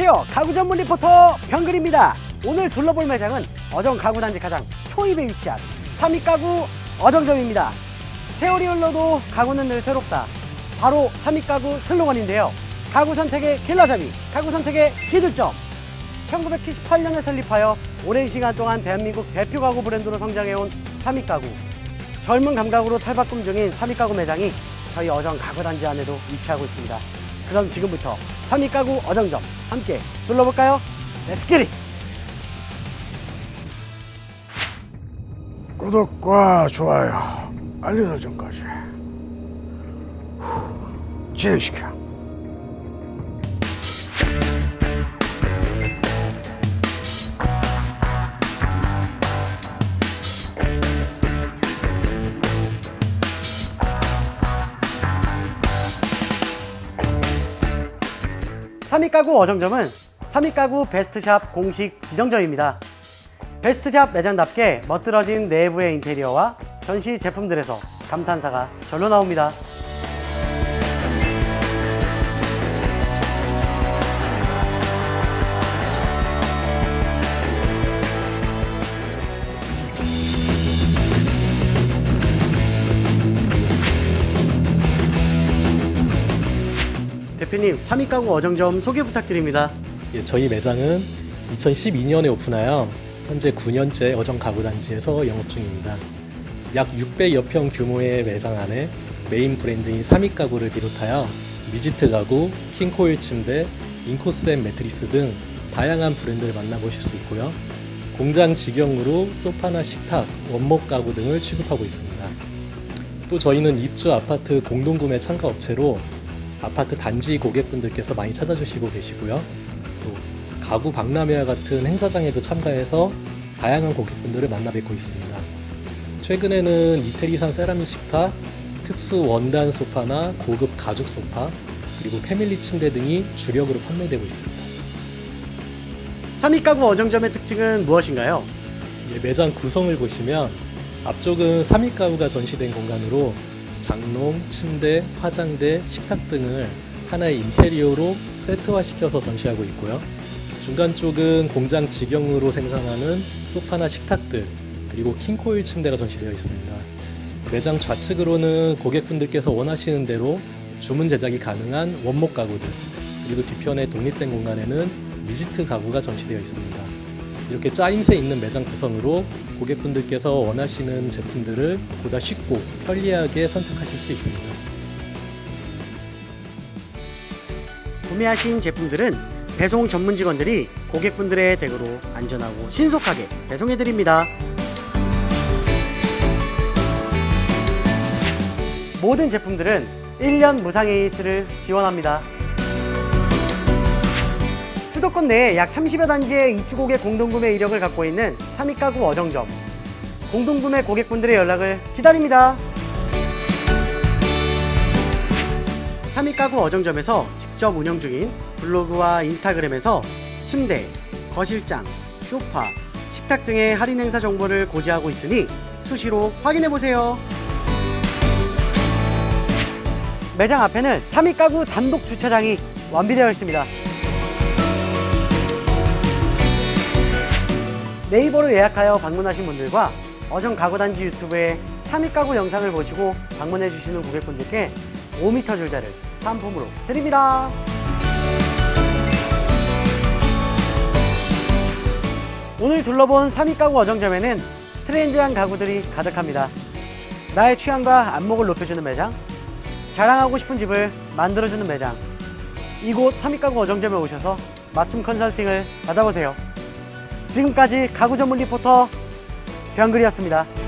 안녕하세요. 가구 전문 리포터 병글입니다. 오늘 둘러볼 매장은 어정 가구단지 가장 초입에 위치한 삼익 가구 어정점입니다. 세월이 흘러도 가구는 늘 새롭다. 바로 삼익 가구 슬로건인데요. 가구 선택의 길라잡이, 가구 선택의 기준점. 1978년에 설립하여 오랜 시간 동안 대한민국 대표 가구 브랜드로 성장해온 삼익 가구. 젊은 감각으로 탈바꿈 중인 삼익 가구 매장이 저희 어정 가구단지 안에도 위치하고 있습니다. 그럼 지금부터 삼익 가구 어정점 함께 둘러볼까요? It! 구독과 좋아요, 알림 설정까지 후, 진행시켜. 삼익 가구 어정점은 삼익 가구 베스트샵 공식 지정점입니다. 베스트샵 매장답게 멋들어진 내부의 인테리어와 전시 제품들에서 감탄사가 절로 나옵니다. 대표님, 삼익 가구 어정점 소개 부탁드립니다. 예, 저희 매장은 2012년에 오픈하여 현재 9년째 어정 가구 단지에서 영업 중입니다. 약 600여 평 규모의 매장 안에 메인 브랜드인 삼익 가구를 비롯하여 미지트 가구, 킹코일 침대, 인코스앤 매트리스 등 다양한 브랜드를 만나보실 수 있고요. 공장 직영으로 소파나 식탁, 원목 가구 등을 취급하고 있습니다. 또 저희는 입주 아파트 공동구매 참가 업체로 아파트 단지 고객분들께서 많이 찾아주시고 계시고요. 또 가구 박람회와 같은 행사장에도 참가해서 다양한 고객분들을 만나 뵙고 있습니다. 최근에는 이태리산 세라믹 식탁, 특수 원단 소파나 고급 가죽 소파, 그리고 패밀리 침대 등이 주력으로 판매되고 있습니다. 삼익 가구 어정점의 특징은 무엇인가요? 예, 매장 구성을 보시면 앞쪽은 삼익 가구가 전시된 공간으로 장롱, 침대, 화장대, 식탁 등을 하나의 인테리어로 세트화시켜서 전시하고 있고요. 중간 쪽은 공장 직영으로 생산하는 소파나 식탁들, 그리고 킹코일 침대가 전시되어 있습니다. 매장 좌측으로는 고객분들께서 원하시는 대로 주문 제작이 가능한 원목 가구들, 그리고 뒤편에 독립된 공간에는 미지트 가구가 전시되어 있습니다. 이렇게 짜임새 있는 매장 구성으로 고객분들께서 원하시는 제품들을 보다 쉽고 편리하게 선택하실 수 있습니다. 구매하신 제품들은 배송 전문 직원들이 고객분들의 댁으로 안전하고 신속하게 배송해 드립니다. 모든 제품들은 1년 무상 AS를 지원합니다. 수도권 내에 약 30여 단지의 입주 고객 공동구매 이력을 갖고 있는 삼익 가구 어정점. 공동구매 고객분들의 연락을 기다립니다. 삼익 가구 어정점에서 직접 운영 중인 블로그와 인스타그램에서 침대, 거실장, 소파, 식탁 등의 할인 행사 정보를 고지하고 있으니 수시로 확인해 보세요. 매장 앞에는 삼익 가구 단독 주차장이 완비되어 있습니다. 네이버로 예약하여 방문하신 분들과 어정 가구단지 유튜브에 삼익 가구 영상을 보시고 방문해 주시는 고객분들께 5m 줄자를 상품으로 드립니다. 오늘 둘러본 삼익 가구 어정점에는 트렌디한 가구들이 가득합니다. 나의 취향과 안목을 높여주는 매장, 자랑하고 싶은 집을 만들어주는 매장. 이곳 삼익 가구 어정점에 오셔서 맞춤 컨설팅을 받아보세요. 지금까지 가구 전문 리포터 병글이었습니다.